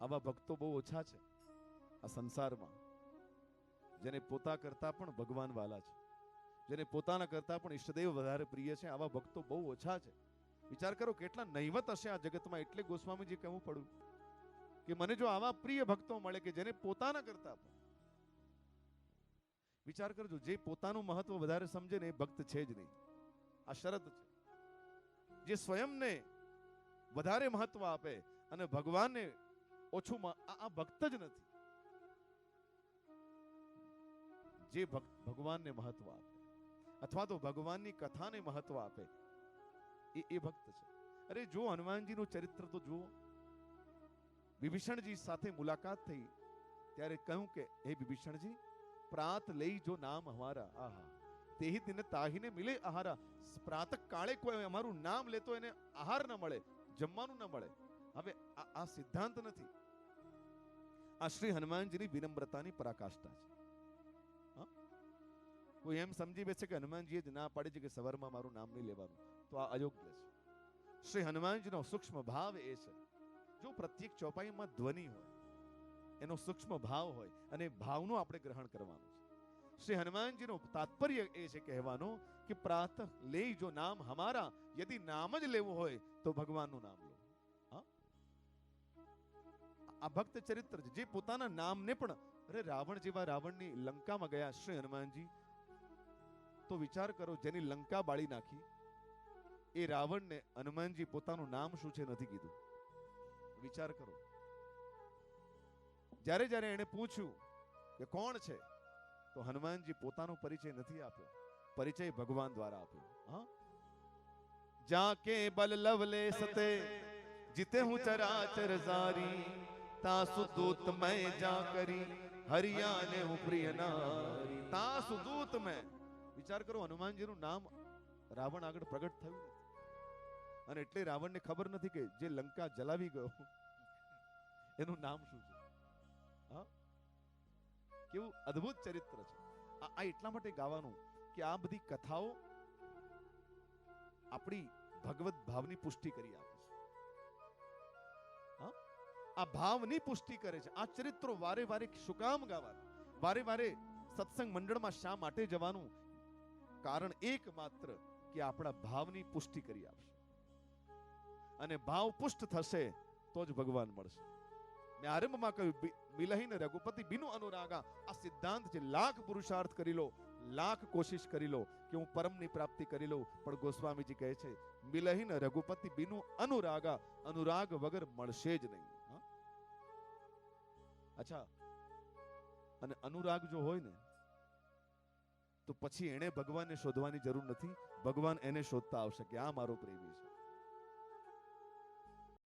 આવા ભક્તો બહુ ઓછા છે આ સંસારમાં. જેને પોતા કરતા પણ ભગવાન વાલા છે. જેને પોતાના કરતા પણ ઈષ્ટદેવ વધારે પ્રિય છે, આવા ભક્તો બહુ ઓછા છે. વિચાર કરો કેટલા નહીવત હશે આ જગતમાં, એટલે ગોસ્વામીજી કહેવું પડ્યું કે મને જો આવા પ્રિય ભક્તો મળે કે જેને પોતાના કરતા પણ વિચાર કરજો, જે પોતાનું મહત્વ વધારે સમજે ને એ ભક્ત છે જ નહીં. આ શરત છે. જે સ્વયંને વધારે મહત્વ આપે અને ભગવાનને ઓછું આ ભક્ત જ નથી. જે ભગવાનને મહત્વ આપે અથવા તો ભગવાનની કથાને મહત્વ આપે, એ એ ભક્ત છે. અરે, જો હનુમાનજીનું ચરિત્ર તો જુઓ. વિભીષણજી સાથે મુલાકાત થઈ, ત્યારે કહ્યું કે, હે વિભીષણજી પ્રાત લઈ જો નામ હમારા આહા. તેહી દિને તાહીને મિલે આહારા. પ્રાતઃ કાળે કોઈ અમારું નામ લેતો એને આહાર ન મળે, જમવાનું ન મળે. હવે આ સિદ્ધાંત નથી. આ શ્રી હનુમાનજીની વિનમ્રતાની પરાકાષ્ઠા છે? કોઈ એમ સમજી બેસે કે હનુમાનજીએ જ ના પાડી છે કે સવારમાં મારું નામ નહીં લેવાનું, તો આ અયોગ્ય છે. શ્રી હનુમાનજીનો સૂક્ષ્મ ભાવ એ છે. જો પ્રત્યેક ચોપાઈમાં ધ્વનિ હોય એનો સૂક્ષ્મ ભાવ હોય અને ભાવનું આપણે ગ્રહણ કરવાનું છે. શ્રી હનુમાનજીનો તાત્પર્ય એ છે કહેવાનો કે પ્રાતઃ લે જો નામ હમારા, યદિ નામ જ લેવું હોય તો ભગવાનનું નામ લો. આ ભક્ત ચરિત્ર જે પોતાના નામને પણ, અરે રાવણ જેવા રાવણની લંકામાં ગયા શ્રી હનુમાનજી, તો વિચાર કરો જેની લંકા બાળી નાખી, એ રાવણને હનુમાનજી પોતાનું નામ શું છે નથી કીધું? વિચાર કરો. જ્યારે જ્યારે એણે પૂછ્યું કે કોણ છે, તો હનુમાનજી પોતાનો પરિચય નથી આપ્યો. પરિચય ભગવાન દ્વારા આપ્યો. હા? જાકે બલ લવલે સતે, જીતે હું ચરાચર ઝારી તાસુ દૂત મેં જા કરી, હરિયાને હું પ્રિય નારી. તાસુ દૂત મેં. વિચાર કરો, હનુમાનજીનું નામ રાવણ આગળ પ્રગટ થયું અને એટલે રાવણને ખબર નથી કે જે લંકા જલાવી ગયો, એનું નામ શું છે? કેવું અદ્ભુત ચરિત્ર છે. આ એટલા માટે ગાવાનું કે આ બધી કથાઓ આપણી ભગવત ભાવની પુષ્ટિ કરી આપે છે. આ ભાવની પુષ્ટિ કરે છે. આ ચરિત્રો વારે વારે શું કામ ગાવાના? વારે વારે સત્સંગ મંડળમાં શા માટે જવાનું? કારણ એકમાત્ર કે આપણા ભાવની પુષ્ટિ કરી આપશે. અને ભાવ પુષ્ટ થશે તો જ ભગવાન મળશે. મેં આરંભમાં કહ્યું મિલહીન રઘુપતિ બિનુ અનુરાગા, આ સિદ્ધાંત છે લાખ પુરુષાર્થ કરી લો, લાખ કોશિશ કરી લો કે હું પરમની પ્રાપ્તિ કરી લઉં. પણ ગોસ્વામીજી કહે છે, મિલહીન રઘુપતિ બિનુ અનુરાગા, અનુરાગ વગર મળશે જ નહીં. અચ્છા. અને અનુરાગ જો હોય ને, તો પછી એને ભગવાનને શોધવાની જરૂર નથી. ભગવાન એને શોધતા આવશે કે આ મારો પ્રેમી છે.